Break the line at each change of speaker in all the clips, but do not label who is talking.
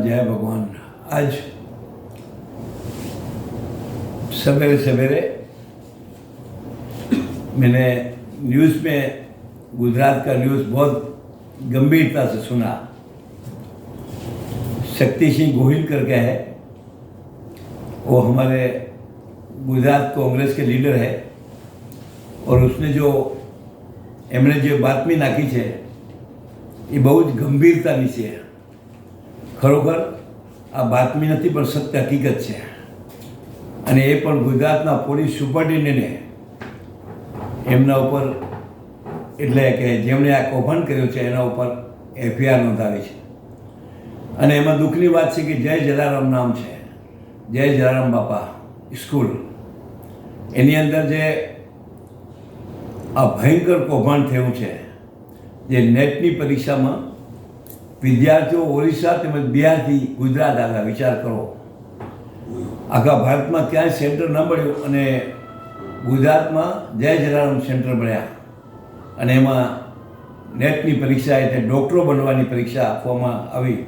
भगवान जय भगवान आज सवेरे सवेरे मैंने न्यूज़ में गुजरात का न्यूज़ बहुत गंभीरता से सुना शक्ति सिंह गोहिल करके है वो हमारे गुजरात कांग्रेस के लीडर है और उसने जो એમણે જે બાતમી નાખી છે એ બહુ જ ગંભીરતાની છે ખરોખર આ બાતમી નથી, પણ સત્ય હકીકત છે. અને એ પણ ગુજરાતના પોલીસ સુપરિન્ટેન્ડન્ટે એમના ઉપર, એટલે કે જેમણે આ કૌભાંડ કર્યું છે, એના ઉપર એફઆઈઆર નોંધાવી છે. અને એમાં દુઃખની વાત છે કે જય જલારામ નામ છે. જય જલારામ બાપા સ્કૂલ. એની અંદર જે આ ભયંકર કૌભાંડ થયું છે, જે નેટની પરીક્ષામાં વિદ્યાર્થીઓ ઓરિસ્સા તેમજ બિહારથી ગુજરાત આવ્યા. વિચાર કરો. આખા ભારતમાં ક્યાંય સેન્ટર ન મળ્યું અને ગુજરાતમાં જય જલારામ સેન્ટર મળ્યા. અને એમાં નેટની પરીક્ષા એટલે ડૉક્ટરો બનવાની પરીક્ષા આપવામાં આવી.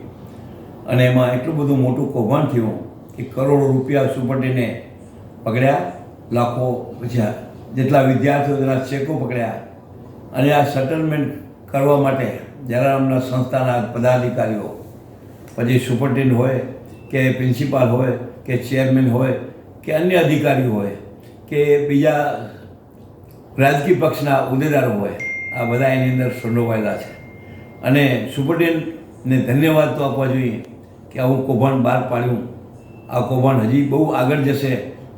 અને એમાં એટલું બધું મોટું કૌભાંડ થયું કે કરોડો રૂપિયા સુપટીને પકડ્યા, લાખો પછી જેટલા વિદ્યાર્થીઓ તેના ચેકો પકડ્યા. અને આ સેટલમેન્ટ કરવા માટે જલારામના સંસ્થાના પદાધિકારીઓ, પછી સુપરટેન્ડન્ટ હોય કે પ્રિન્સિપાલ હોય કે ચેરમેન હોય કે અન્ય અધિકારીઓ હોય કે બીજા રાજકીય પક્ષના હોદ્દેદારો હોય, આ બધા એની અંદર સંડોવાયેલા છે. અને સુપરટેન્ડન્ટને ધન્યવાદ તો આપવા જોઈએ કે આવું કૌભાંડ બહાર પાડ્યું. આ કૌભાંડ હજી બહુ આગળ જશે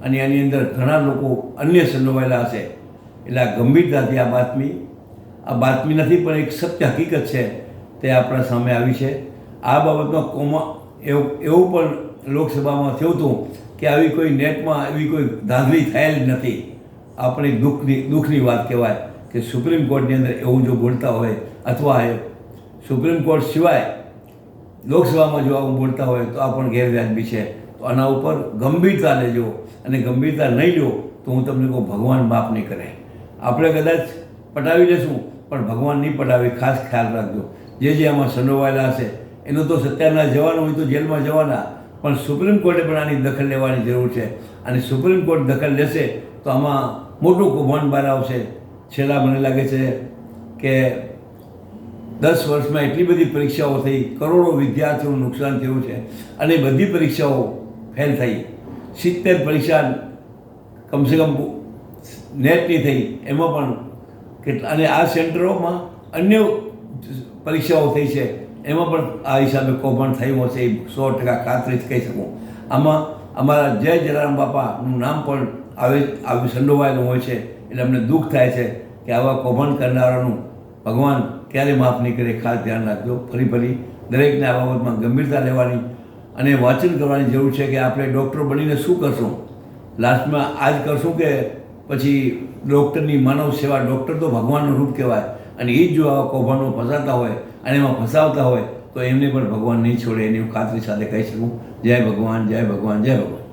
અને એની અંદર ઘણા લોકો અન્ય સંડોવાયેલા હશે. એટલે આ ગંભીરતાથી આ બાતમી આ બાતમી નથી, પણ એક સત્ય હકીકત છે, તે આપણા સામે આવી છે. આ બાબતમાં કોમા એવું એવું પણ લોકસભામાં થયું હતું કે આવી કોઈ નેટમાં એવી કોઈ ધાંધલી થયેલ નથી. આપણે દુઃખની દુઃખની વાત કહેવાય કે સુપ્રીમ કોર્ટની અંદર એવું જો બોલતા હોય, અથવા સુપ્રીમ કોર્ટ સિવાય લોકસભામાં જો આવું બોલતા હોય, તો આ પણ ગેરવ્યાજબી છે. તો આના ઉપર ગંભીરતા લેજો અને ગંભીરતા નહીં લો, તો હું તમને કહું ભગવાન માફ નહીં કરે. આપણે કદાચ પટાવી લેશું. પણ ભગવાન નહીં પડાવે ખાસ ખ્યાલ રાખજો. જે જે આમાં સંડોવાયેલા હશે, એનું તો સત્યાના જવાનું હોય તો જેલમાં જવાના, પણ સુપ્રીમ કોર્ટે પણ આની દખલ લેવાની જરૂર છે. અને સુપ્રીમ કોર્ટ દખલ લેશે તો આમાં મોટું કૌભાંડ બહાર આવશે. છેલ્લા મને લાગે છે કે દસ વર્ષમાં એટલી બધી પરીક્ષાઓ થઈ, કરોડો વિદ્યાર્થીઓનું નુકસાન થયું છે. અને બધી પરીક્ષાઓ ફેલ થઈ. સિત્તેર પરીક્ષા કમસે કમ નેટની થઈ, એમાં પણ કેટલા અને આ સેન્ટરોમાં અન્ય પરીક્ષાઓ થઈ છે. એમાં પણ આ હિસાબે કૌભાંડ થયું હશે એ સો ટકા ખાતરી કહી શકું. આમાં અમારા જય જલારામ બાપાનું નામ પણ આવે આવી સંડોવાયેલું હોય છે. એટલે અમને દુઃખ થાય છે કે આવા કૌભાંડ કરનારાનું ભગવાન ક્યારે માફ નહીં કરે ખાસ ધ્યાન રાખજો. ફરી ફરી દરેકને આ બાબતમાં ગંભીરતા લેવાની અને વાંચન કરવાની જરૂર છે કે આપણે ડૉક્ટર બનીને શું કરશું? લાસ્ટમાં આ જ કરશું કે પછી ડૉક્ટરની માનવ સેવા ડૉક્ટર તો ભગવાનનું રૂપ કહેવાય અને એ જ જો આવા કૌભાંડો ફસાતા હોય અને એમાં ફસાવતા હોય તો એમને પણ ભગવાન નહીં છોડે એની હું ખાતરી સાથે કહી શકું. જય ભગવાન જય ભગવાન જય ભગવાન.